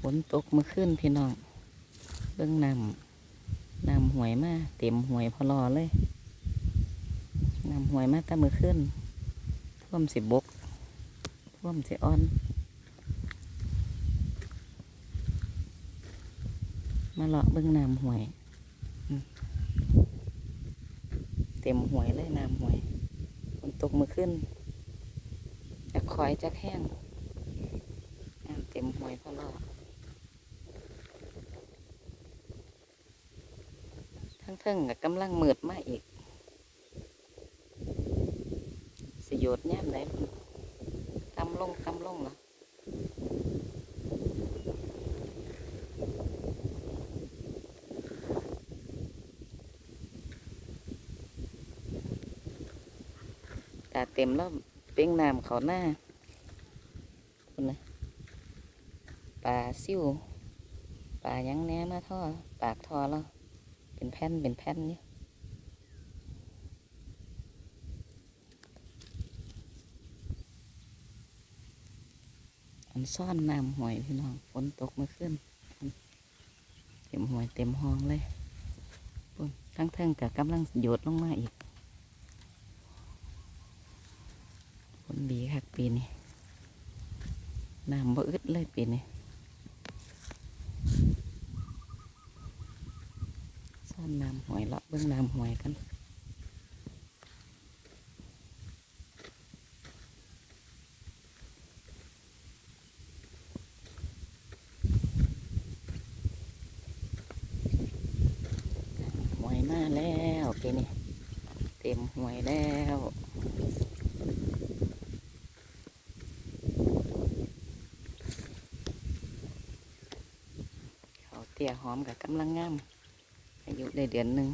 ฝนตกเมื่อคืนพี่น้องเบื้องนำนำหวยมาเต็มหวยพอรอเลยนำหวยมาแต่เมื่อคืนท่วมสิบบกท่วมสิอ่อน มาเลาะเบื้องนำหวย เต็มหวยเลยนำหวยฝนตกเมื่อคืนจะคอยจะแห้งเต็มหวยพอรอ ทั้งเทิงๆกับกำลังมืดมาอีกสิยดแย้มได้พุ่นกำลงกำลงเหรอตาเต็มแล้วเป้งน้ำเขาหน้าคุณนะปลาซิวปลายังแน่มาท่อ ปากท่อแล้ว เป็นแผ่นเป็นแผ่นเนี่ยอันซ่อนน้ำหวยพี่น้องฝนตกเมื่อคืนเต็มหวยเต็มห้องเลยปุ่นทั้งเทิงกับกำลังโยดลงมาอีกฝนดีคักปีนี้น้ำบ่อึดเลยปีนี้ ซ่อนน้ำหอยเลาะเบื้องน้ำหอยกันหวยมาแล้วปีนี้เต็มหวยแล้วเขาเตี้ยหอมกับกำลังงาม อายุได้เดือนหนึ่ง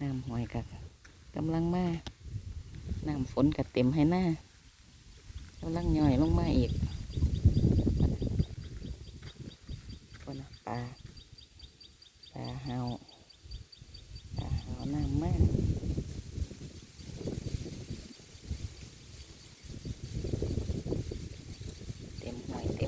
น้ำหอยกับกำลังมาน้ำฝนกับเต็มให้หน้ากำลังย่อยลงมาอีกคนปลาปลาเฮาปลาเฮาน้ำมากเต็มหอยเต็ม